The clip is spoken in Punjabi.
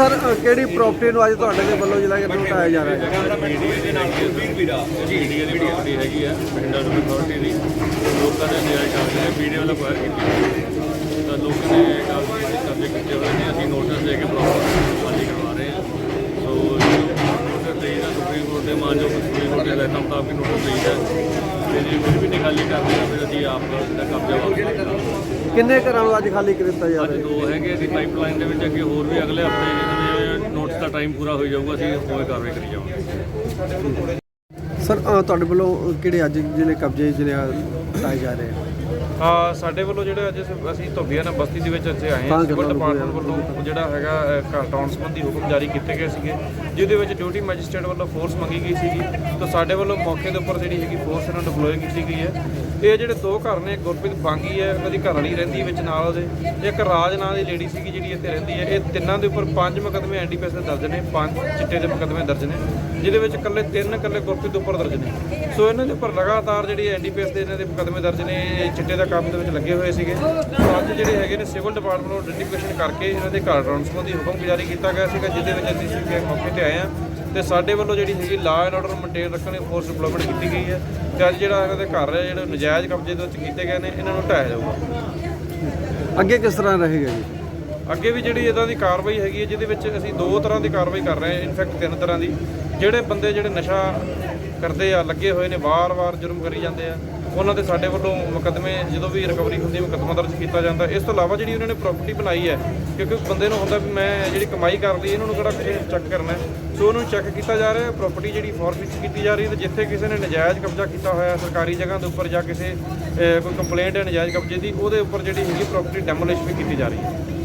ਸਰ ਕਿਹੜੀ ਪ੍ਰਾਪਰਟੀ ਨੂੰ ਅੱਜ ਤੁਹਾਡੇ ਦੇ ਵੱਲੋਂ ਜਿਹੜਾ ਕਿ ਉਠਾਇਆ ਜਾ ਰਿਹਾ ਹੈ? ਮੀਡੀਆ ਦੇ ਨਾਲ ਵੀਰਾ ਮੀਡੀਆ ਦੀ ਪ੍ਰਾਪਰਟੀ ਹੈਗੀ ਆ ਪਿੰਡਾਂ ਨੂੰ ਅਥਾਰਟੀ ਦੀ ਲੋਕਾਂ ਨੇ ਨਿਆਂ ਕਰਦੇ ਨੇ ਵੀਡੀਓ ਵਾਲਾ ਕੁਆਇਰ ਕੀਤੀ ਤਾਂ ਲੋਕਾਂ ਨੇ ਕਾਫੀ ਕਬਜ਼ੇ ਕੀਤੇ ਹੋਏ ਨੇ ਅਸੀਂ ਨੋਟਿਸ ਦੇ ਕੇ ਪ੍ਰੋਪਰ ਖਾਲੀ ਕਰਵਾ ਰਹੇ ਹਾਂ ਸੋ ਨੋਟਿਸ ਦੇਈ ਦਾ ਸੁਪਰੀਮ ਕੋਰਟ ਦੇ ਮਾਨ ਜੋ ਸੁਪਰੀਮ ਕੋਰਟ ਦੇ ਹਦਾਇਤਾਂ ਮੁਤਾਬਕ ਨੋਟਿਸ ਦਾ ਤੇ ਜੇ ਫਿਰ ਵੀ ਨਹੀਂ ਖਾਲੀ ਕਰਦੇ ਤਾਂ ਫਿਰ ਅਸੀਂ ਆਪ ਦਾ ਕਬਜ਼ਾ ਵਾਪਸ ਕਰਾਂਗੇ ਕਿੰਨੇ ਘਰਾਂ ਨੂੰ ਅੱਜ ਖਾਲੀ ਕੀਤਾ ਜਾ ਅੱਜ ਰਿਹਾ? ਦੋ ਹੈਗੇ ਦੀ ਪਾਈਪਲਾਈਨ ਦੇ ਵਿੱਚ ਅੱਗੇ ਹੋਰ ਵੀ ਅਗਲੇ ਹਫ਼ਤੇ ਜਦੋਂ ਨੋਟਿਸ ਦਾ ਟਾਈਮ ਪੂਰਾ ਹੋ ਜਾਊਗਾ ਅਸੀਂ ਹੋਰ ਕਾਰਵਾਈ ਕਰੀ ਜਾਵਾਂਗੇ। ਸਰ ਅ, ਤੁਹਾਡੇ ਵੱਲੋਂ ਕਿਹੜੇ ਅੱਜ ਜਿਹੜੇ ਕਬਜ਼ੇ ਜਿਹੜੇ ਆ ਉਠਾਏ ਜਾ ਰਹੇ ਆ? ਸਾਡੇ ਵੱਲੋਂ ਜਿਹੜੇ ਅੱਜ ਅਸੀਂ- ਅਸੀਂ ਧੋਬੀਆਂ ਨਾਲ ਬਸਤੀ ਦੇ ਵਿੱਚ ਇੱਥੇ ਆਏ ਹਾਂ। ਸਿਵਲ ਡਿਪਾਰਟਮੈਂਟ ਵੱਲੋਂ ਜਿਹੜਾ ਹੈਗਾ ਅ, ਘਰ ਟਾਉਣ ਸੰਬੰਧੀ ਹੁਕਮ ਜਾਰੀ ਕੀਤੇ ਗਏ ਸੀਗੇ ਜਿਹਦੇ ਵਿੱਚ ਡਿਊਟੀ ਮੈਜਿਸਟ੍ਰੇਟ ਵੱਲੋਂ ਫੋਰਸ ਮੰਗੀ ਗਈ ਸੀਗੀ। ਤਾਂ ਸਾਡੇ ਵੱਲੋਂ ਮੌਕੇ ਦੇ ਉੱਪਰ ਜਿਹੜੀ ਹੈਗੀ ਫੋਰਸ ਇਹਨਾਂ ਡਿਪਲੋਏ ਕੀਤੀ ਗਈ ਹੈ। ਇਹ ਜਿਹੜੇ ਦੋ ਘਰ ਨੇ ਗੁਰਪ੍ਰੀਤ ਬਾਂਗੀ ਹੈ ਉਹਨਾਂ ਦੀ ਘਰ ਵਾਲੀ ਰਹਿੰਦੀ ਹੈ ਵਿੱਚ ਨਾਲ ਉਹਦੇ ਇੱਕ ਰਾਜ ਨਾਂ ਦੀ ਲੇਡੀ ਸੀਗੀ ਜਿਹੜੀ ਇੱਥੇ ਰਹਿੰਦੀ ਹੈ। ਇਹ ਤਿੰਨਾਂ ਦੇ ਉੱਪਰ ਪੰਜ ਮੁਕੱਦਮੇ ਐਨਡੀਪੀਐਸ ਦੇ ਦਰਜ ਨੇ ਪੰਜ ਚਿੱਟੇ ਦੇ ਮੁਕੱਦਮੇ ਦਰਜ ਨੇ ਜਿਹਦੇ ਵਿੱਚ ਇਕੱਲੇ ਤਿੰਨ ਇਕੱਲੇ ਗੁਰਪ੍ਰੀਤ ਦੇ ਉੱਪਰ ਦਰਜ ਨੇ। ਸੋ ਇਹਨਾਂ ਦੇ ਉੱਪਰ ਲਗਾਤਾਰ ਜਿਹੜੀ ਐਨਡੀਪੀਐਸ ਦੇ ਇਹਨਾਂ ਦੇ ਮੁਕੱਦਮੇ ਦਰਜ ਨੇ ਚਿੱਟੇ ਦਾ ਕੰਮ ਦੇ ਵਿੱਚ ਲੱਗੇ ਹੋਏ ਸੀਗੇ। ਸੋ ਅੱਜ ਜਿਹੜੇ ਹੈਗੇ ਨੇ ਸਿਵਲ ਡਿਪਾਰਟਮੈਂਟ ਨੂੰ ਆਈਡੈਂਟੀਫਿਕੇਸ਼ਨ ਕਰਕੇ ਇਹਨਾਂ ਦੇ ਘਰ ਡਰਾਉਣ ਸੰਬੰਧੀ ਹੁਕਮ ਜਾਰੀ ਕੀਤਾ ਗਿਆ ਸੀਗਾ ਜਿਹਦੇ ਵਿੱਚ ਅਸੀਂ ਸੀਗੇ ਮੌਕੇ ਤੇ ਆਏ ਹਾਂ। ਤੇ ਸਾਡੇ ਵੱਲੋਂ ਜਿਹੜੀ ਹੈਗੀ ਲਾਅ ਐਂਡ ਆਰਡਰ ਮੇਨਟੇਨ ਰੱਖਣ ਦੀ ਫੋਰਸ ਡਿਪਲੋਇਮੈਂਟ ਕੀਤੀ ਗਈ ਹੈ। ਤੇ ਅੱਜ ਜਿਹੜਾ ਇਹਨਾਂ ਦੇ ਘਰ ਹੈ ਜਿਹੜੇ ਨਜਾਇਜ਼ ਕਬਜ਼ੇ ਦੇ ਵਿੱਚ ਕੀਤੇ ਗਏ ਨੇ ਇਹਨਾਂ ਨੂੰ ਢਾਇਆ ਜਾਊਗਾ। ਅੱਗੇ ਕਿਸ ਤਰ੍ਹਾਂ ਰਹੇਗਾ ਜੀ? ਅੱਗੇ ਵੀ ਜਿਹੜੀ ਇਦਾਂ ਦੀ ਕਾਰਵਾਈ ਹੈਗੀ ਹੈ ਜਿਹਦੇ ਵਿੱਚ ਅਸੀਂ ਦੋ ਤਰ੍ਹਾਂ ਦੀ ਕਾਰਵਾਈ ਕਰ ਰਹੇ ਹਾਂ ਇਨਫੈਕਟ ਤਿੰਨ ਤਰ੍ਹਾਂ ਦੀ। ਜਿਹੜੇ ਬੰਦੇ ਜਿਹੜੇ ਨਸ਼ਾ ਕਰਦੇ ਆ, ਲੱਗੇ ਹੋਏ ਨੇ, ਵਾਰ-ਵਾਰ ਜੁਰਮ ਕਰੀ ਜਾਂਦੇ ਆ। ਉਹਨਾਂ ਦੇ ਸਾਡੇ ਵੱਲੋਂ ਮੁਕੱਦਮੇ, ਜਦੋਂ ਵੀ ਰਿਕਵਰੀ ਹੁੰਦੀ ਹੈ, ਮੁਕੱਦਮਾ ਦਰਜ ਕੀਤਾ ਜਾਂਦਾ। ਇਸ ਤੋਂ ਇਲਾਵਾ ਜਿਹੜੀ ਉਹਨਾਂ ਨੇ ਪ੍ਰਾਪਰਟੀ ਬਣਾਈ ਹੈ, ਕਿਉਂਕਿ ਬੰਦੇ ਨੂੰ ਹੁੰਦਾ ਵੀ ਮੈਂ ਜਿਹੜੀ ਕਮਾਈ ਕਰ ਲਈ, ਇਹਨਾਂ ਨੂੰ ਕਿਹੜਾ ਕਿਸੇ ਚੈੱਕ ਕਰਨਾ ਸੋ ਉਹਨੂੰ ਚੈੱਕ ਕੀਤਾ ਜਾ ਰਿਹਾ ਹੈ ਪ੍ਰਾਪਰਟੀ ਜਿਹੜੀ ਫੋਰਫਿਟ ਕੀਤੀ ਜਾ ਰਹੀ ਹੈ, ਤੇ ਜਿੱਥੇ ਕਿਸੇ ਨੇ ਨਜਾਇਜ਼ ਕਬਜ਼ਾ ਕੀਤਾ ਹੋਇਆ ਸਰਕਾਰੀ ਜਗ੍ਹਾ ਦੇ ਉੱਪਰ ਜਾਂ ਕਿਸੇ ਕੋਈ ਕੰਪਲੇਂਟ ਹੈ ਨਜਾਇਜ਼ ਕਬਜ਼ੇ ਦੀ, ਉਹਦੇ ਉੱਪਰ ਜਿਹੜੀ ਹੈਗੀ ਪ੍ਰਾਪਰਟੀ ਡੈਮੋਲਿਸ਼ ਵੀ ਕੀਤੀ ਜਾ ਰਹੀ ਹੈ।